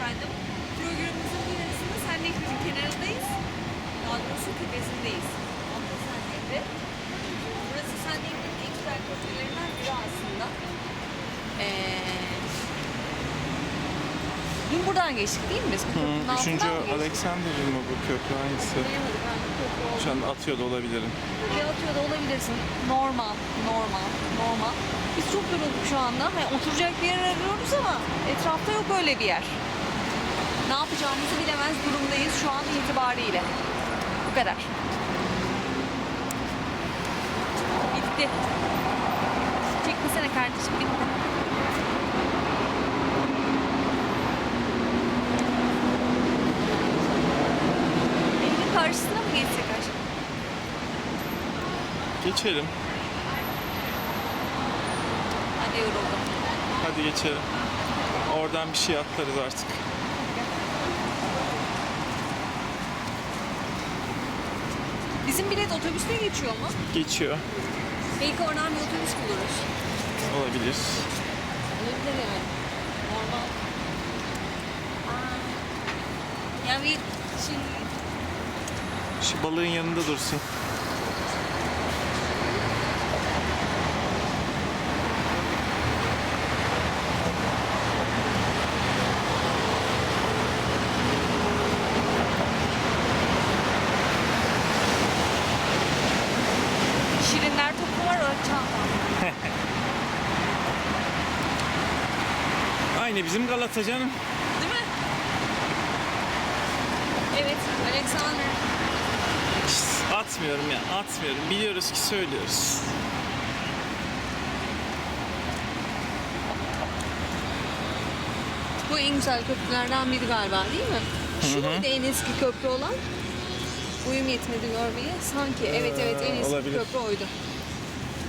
efendim. Programımızın bu yarısında Sen Nehri'nin kenarındayız. Daha doğrusu tepesindeyiz. Altta Sen Nehri. Burası Sen Nehri'nin en güzel köprülerinden biri aslında. Ee, dün buradan geçtik değil mi biz? Bu köprünün altından Üçüncü mı geçtik? Alexander'ın mı bu köprü hangisi? Anlayamadım ben bu köprü olduğunu. Şu an atıyor da olabilirim. Bir atıyor da olabilirsin. Normal, normal, normal. Biz çok yorulduk şu anda. Hani oturacak bir yer arıyoruz ama etrafta yok öyle bir yer. Ne yapacağımızı bilemez durumdayız şu an itibariyle. Bu kadar. Bitti. Çekmesene kardeşim bitti. Evin karşısına mı geçsek aşkım? Geçelim. Hadi yoruldum. Hadi geçelim. Oradan bir şey atlarız artık. Bizim bilet otobüste geçiyor mu? Geçiyor. Belki oradan bir otobüs buluruz. Olabilir. Olabilir yani. Normal. Aa. Yani bir şimdi Şu balığın yanında dursun. şirinler topu var o çantam. Aynı bizim Galata canım. Değil mi? Evet, Alexander. Atmıyorum ya, atmıyorum. Biliyoruz ki söylüyoruz. Bu en güzel köprülerden biri galiba değil mi? Şu muydu en eski köprü olan? Uyum yetmedi görmeye. Sanki evet evet en eski olabilir. köprü oydu.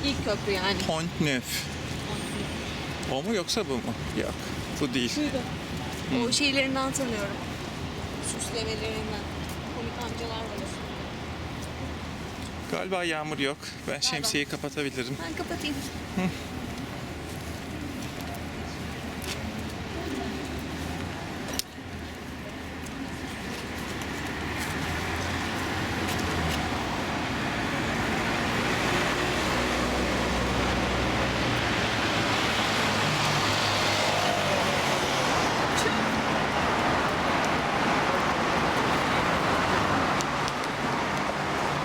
İlk köprü yani. Pont Neuf. O mu yoksa bu mu? Yok. Bu değil. Şuydu. O şeylerinden hatırlıyorum. Süslemelerinden. Komik amcalar var. Galiba yağmur yok. Ben şemsiyeyi kapatabilirim. Ben kapatayım.